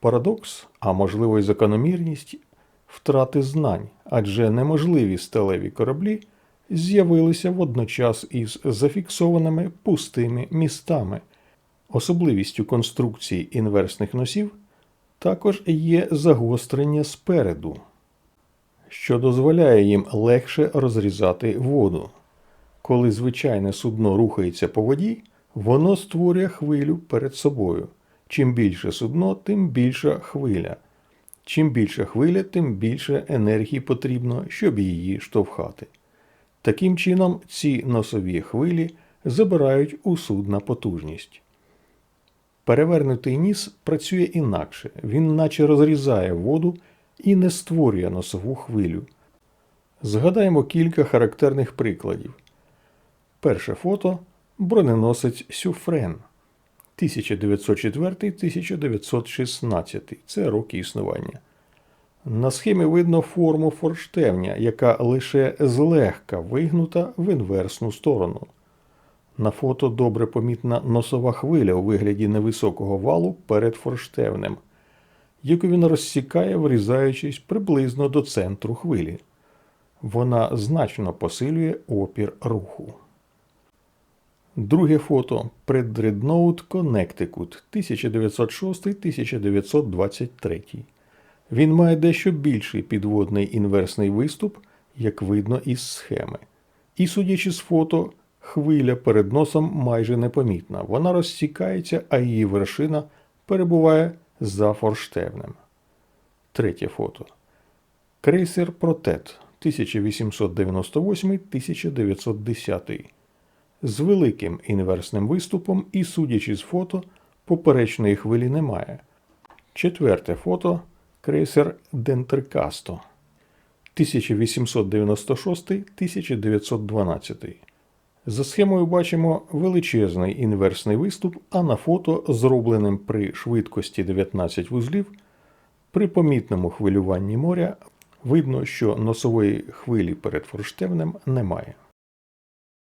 Парадокс, а можливо й закономірність втрати знань, адже неможливі сталеві кораблі з'явилися водночас із зафіксованими пустими містами. Особливістю конструкції інверсних носів також є загострення спереду, що дозволяє їм легше розрізати воду. Коли звичайне судно рухається по воді, воно створює хвилю перед собою. Чим більше судно, тим більша хвиля. Чим більша хвиля, тим більше енергії потрібно, щоб її штовхати. Таким чином, ці носові хвилі забирають у судна потужність. Перевернутий ніс працює інакше, він наче розрізає воду і не створює носову хвилю. Згадаємо кілька характерних прикладів. Перше фото броненосець Сюфрен 1904-1916. Це роки існування. На схемі видно форму форштевня, яка лише злегка вигнута в інверсну сторону. На фото добре помітна носова хвиля у вигляді невисокого валу перед форштевнем, яку він розсікає, врізаючись приблизно до центру хвилі. Вона значно посилює опір руху. Друге фото Преддредноут Коннектикут 1906-1923. Він має дещо більший підводний інверсний виступ, як видно із схеми. І, судячи з фото, хвиля перед носом майже непомітна. Вона розсікається, а її вершина перебуває за форштевнем. Третє фото. Крейсер Протет 1898-1910 з великим інверсним виступом і, судячи з фото, поперечної хвилі немає. Четверте фото крейсер Дентрикасто 1896-1912. За схемою бачимо величезний інверсний виступ, а на фото, зробленим при швидкості 19 вузлів, при помітному хвилюванні моря видно, що носової хвилі перед форштевнем немає.